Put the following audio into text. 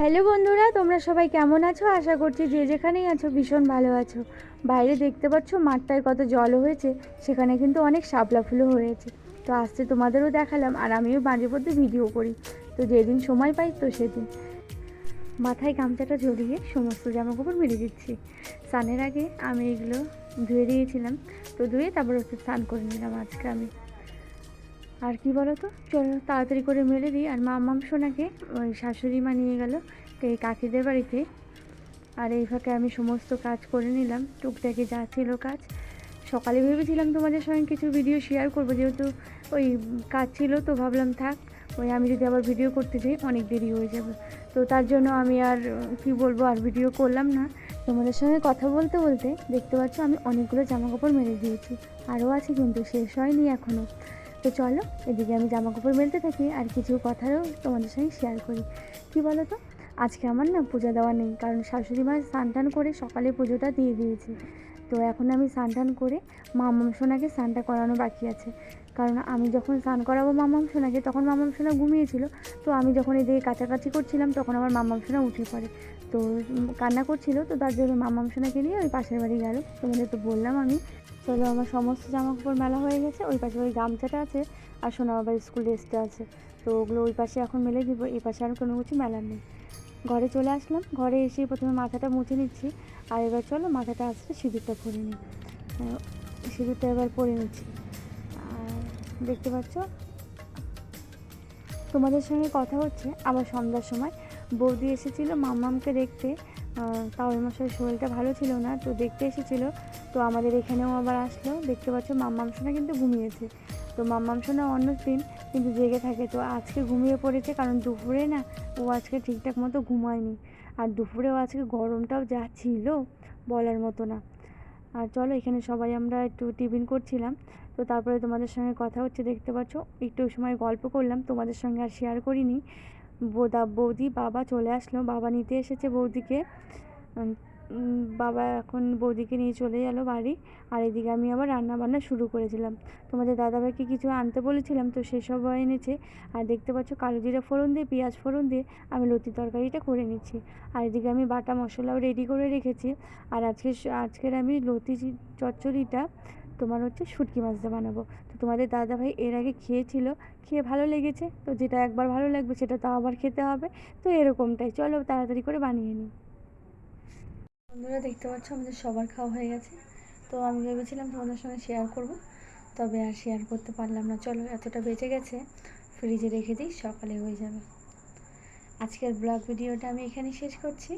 Hello বন্ধুরা, তোমরা সবাই কেমন আছো? আশা করছি যে যেখানেই আছো ভীষণ ভালো আছো। বাইরে দেখতে পাচ্ছ মাঠটায় কত জল হয়েছে, সেখানে কিন্তু অনেক শাপলা ফুলও হয়েছে। তো আজকে তোমাদেরও দেখালাম আর আমিও মাঝে মধ্যে ভিডিও করি। তো যেদিন সময় পাই তো সেদিন। মাথায় গামছাটা জড়িয়ে সমস্ত জামা কাপড় মেরে দিচ্ছি। স্নানের আগে আমি এগুলো ধুয়ে দিয়েছিলাম। তো ধুয়ে তারপর হচ্ছে স্নান করে নিলাম আজকে আমি। আর কি বলো তো চলো তাড়াতাড়ি করে মেরে দিই। আর মা মাম সোনাকে, ওই শাশুড়ি মা নিয়ে গেল, এই কাকিদের বাড়িতে। আর এই ফাঁকে আমি সমস্ত কাজ করে নিলাম। টুকটাকি যা ছিল কাজ। সকালে ভেবেছিলাম তোমাদের সঙ্গে কিছু ভিডিও শেয়ার করব। যেহেতু ওই কাজ ছিল, তো ভাবলাম থাক, ওই আমি যদি আবার ভিডিও করতে যাই, অনেক দেরি হয়ে যাবে। তো তার জন্য আমি আর, কি বলব, আর ভিডিও করলাম না। তোমাদের সঙ্গে কথা বলতে বলতে দেখতে পাচ্ছ, আমি অনেকগুলো জামা কাপড় মেরে দিয়েছি। আরও আছে কিন্তু, শেষ হয়নি এখনও তো চলো, এদিকে আমি জামা কাপড় মেলতে থাকি আর কিছু কথাও তোমাদের সঙ্গে শেয়ার করি। কী বলো তো আজকে আমার না পূজা দেওয়া নেই, কারণ শাশুড়ি মা স্নান টান করে সকালে পুজোটা দিয়ে দিয়েছে। তো এখন আমি স্নান টান করে মামাম সোনাকে স্নানটা করানো বাকি আছে। কারণ আমি যখন স্নান করাবো মামাম সোনাকে, তখন মামাম সোনা ঘুমিয়েছিল। তো আমি যখন এদিকে কাছাকাছি করছিলাম, তখন আমার মামাম সোনা উঠে পড়ে। তো কান্না করছিল, তো তার জন্য মামাম সোনাকে নিয়ে ওই পাশের বাড়ি গেল। তোমাদের তো বললাম আমি। চলো, আমার সমস্ত জামা কাপড় মেলা হয়ে গেছে। ওই পাশে ওই গামছাটা আছে আর সোনা বাবার স্কুল ড্রেসটা আছে। তো ওগুলো ওই পাশে এখন মেলে দিব, এই পাশে আর কোনো কিছু মেলার নেই। ঘরে চলে আসলাম। ঘরে এসে প্রথমে মাথাটা মুছে নিচ্ছি। আর এবার চলো মাথাটা আসলে সিঁদুরটা পরে নিই। সিঁদুরটা এবার পরে নিচ্ছি। আর দেখতে পাচ্ছ? তোমাদের সঙ্গে কথা হচ্ছে আবার সন্ধ্যার সময়। বৌদি এসেছিল মাম্মামকে দেখতে। তাও মশাই শরীরটা ভালো ছিল না, তো দেখতে এসেছিল। তো আমাদের এখানেও আবার আসলো। দেখতে পাচ্ছ মাম্মাম সোনা কিন্তু ঘুমিয়েছে। তো মাম্মাম সোনা অন্য দিন কিন্তু জেগে থাকে। তো আজকে ঘুমিয়ে পড়েছে, কারণ দুপুরে না ও আজকে ঠিকঠাক মতো ঘুমায়নি। আর দুপুরেও আজকে গরমটাও যা ছিল, বলার মতো না। আর চলো, এখানে সবাই আমরা একটু টিফিন করছিলাম। তো তারপরে তোমাদের সঙ্গে কথা হচ্ছে, দেখতে পাচ্ছ, একটু সময় গল্প করলাম। তোমাদের সঙ্গে আর শেয়ার করিনি। বোদা, বৌদি, বাবা চলে আসলো। বাবা নিতে এসেছে বৌদিকে। বাবা এখন বৌদিকে নিয়ে চলে গেলো বাড়ি, আর এদিকে আমি আবার রান্না বান্না শুরু করেছিলাম। তোমাদের দাদাভাইকে কিছু আনতে বলেছিলাম, তো সেসব এনেছে। আর দেখতে পাচ্ছ কালো জিরা ফোড়ন দিয়ে, পেঁয়াজ ফোড়ন দিয়ে আমি লতি তরকারিটা করে নিচ্ছি। আর এদিকে আমি বাটা মশলাও রেডি করে রেখেছি। আর আজকে আজকের আমি লতি চচ্চড়িটা তোমার হচ্ছে শুটকি মাছ দিয়ে বানাবো। তো তোমাদের দাদাভাই এর আগে খেয়েছিল, খেয়ে ভালো লেগেছে। তো যেটা একবার ভালো লাগবে সেটা তো আবার খেতে হবে। তো এরকমটাই, চলো তাড়াতাড়ি করে বানিয়ে নিই। বন্ধুরা, দেখতে পাচ্ছ আমাদের সবার খাওয়া হয়ে গেছে। তো আমি ভেবেছিলাম তোমাদের সঙ্গে শেয়ার করব, তবে আর শেয়ার করতে পারলাম না। চলো, এতটা বেঁচে গেছে ফ্রিজে রেখে দিই, সকালে হয়ে যাবে। আজকের ব্লগ ভিডিওটা আমি এখানে শেষ করছি।